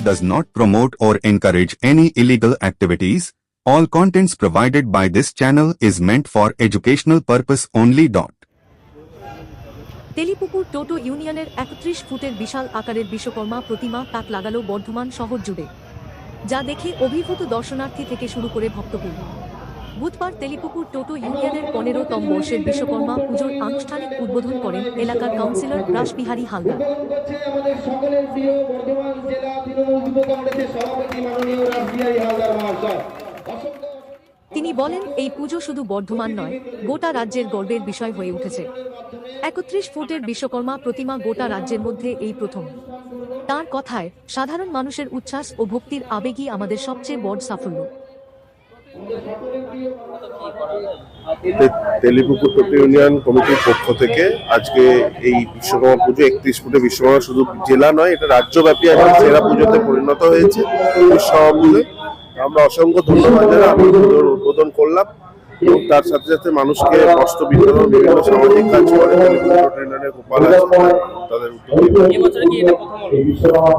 does not promote or encourage any illegal activities. All contents provided by this channel is meant for educational purpose only. Telipukur টোটো ইউনিয়নের একত্রিশ ফুটের বিশাল আকারের বিশ্বকর্মা প্রতিমা তাক লাগালো বর্ধমান শহর জুড়ে, যা দেখে অভিভূত দর্শনার্থী থেকে শুরু করে ভক্তকুল বুধবার তেলিপুকুর টোটো ইউনিয়নের পনেরোতম বর্ষের বিশ্বকর্মা পুজোর আনুষ্ঠানিক উদ্বোধন করেন এলাকার কাউন্সিলর রাসবিহারী হালদার তিনি বলেন, এই পুজো শুধু বর্ধমান নয়, গোটা রাজ্যের গর্বের বিষয় হয়ে উঠেছে। একত্রিশ ফুটের বিশ্বকর্মা প্রতিমা গোটা রাজ্যের মধ্যে এই প্রথম। তার কথায়, সাধারণ মানুষের উচ্ছ্বাস ও ভক্তির আবেগই আমাদের সবচেয়ে বড় সাফল্য। তেলিপুকুর টোটো ইউনিয়ন কমিটির পক্ষ থেকে আজকে এই বিশ্বকর্মা পুজো একত্রিশ ফুটে বিশ্বকর্মা শুধু জেলা নয় এটা রাজ্যব্যাপী একটা সেরা পুজোতে পরিণত হয়েছে আমরা অসংখ্য ধন্যবাদ আমি উদ্বোধন করলাম এবং তার সাথে সাথে মানুষকে বস্ত্র বিতরণ বিভিন্ন সামাজিক কাজ করে গোপাল তাদের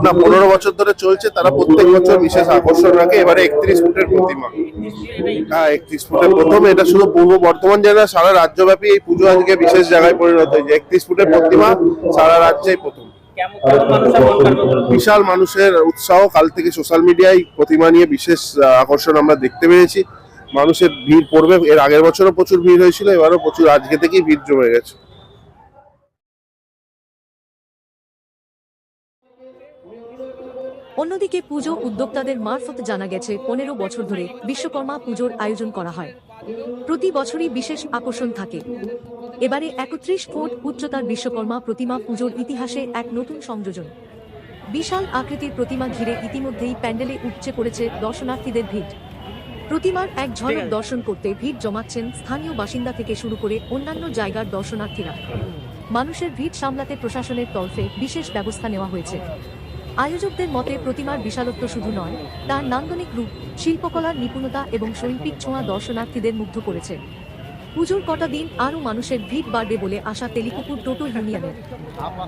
না পনেরো বছর ধরে চলছে তারা প্রত্যেক বছর বিশেষ আকর্ষণ রাখে এবারে একত্রিশ ফুটের প্রতিমা। হ্যাঁ একত্রিশ ফুটের প্রথম এটা শুধু পূর্ব বর্ধমান জেলা সারা রাজ্যব্যাপী এই পুজো আজকে বিশেষ জায়গায় পরিণত হয়েছে। একত্রিশ ফুটের প্রতিমা সারা রাজ্যেই প্রথম। বিশাল মানুষের উৎসাহ কাল থেকে সোশ্যাল মিডিয়ায় প্রতিমা নিয়ে বিশেষ আকর্ষণ আমরা দেখতে পেয়েছি। মানুষের ভিড় পড়বে এর আগের বছরও প্রচুর ভিড় হয়েছিল এবারও প্রচুর আজকে থেকেই ভিড় জমে গেছে। অন্যদিকে পুজো উদ্যোক্তাদের মারফত জানা গেছে পনেরো বছর ধরে বিশ্বকর্মা পুজোর আয়োজন করা হয়। প্রতি বছরই বিশেষ আকর্ষণ থাকে। এবারে একত্রিশ ফুট উচ্চতার বিশ্বকর্মা প্রতিমা পুজোর ইতিহাসে এক নতুন সংযোজন। বিশাল আকৃতির প্রতিমা ঘিরে ইতিমধ্যেই প্যান্ডেলে উপচে পড়েছে দর্শনার্থীদের ভিড়। প্রতিমার এক ঝলক দর্শন করতে ভিড় জমাচ্ছেন স্থানীয় বাসিন্দা থেকে শুরু করে অন্যান্য জায়গার দর্শনার্থীরা। মানুষের ভিড় সামলাতে প্রশাসনের তরফে বিশেষ ব্যবস্থা নেওয়া হয়েছে। আয়োজকদের মতে প্রতিমার বিশালত্ব শুধু নয়, তার নান্দনিক রূপ, শিল্পকলার নিপুণতা এবং শৈল্পিক ছোঁয়া দর্শনার্থীদের মুগ্ধ করেছে। পুজোর কটা দিন আরও মানুষের ভিড় বাড়বে বলে আশা তেলিকুপুর টোটো ইউনিয়নের।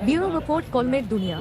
ব্যুরো রিপোর্ট, কলমের দুনিয়া।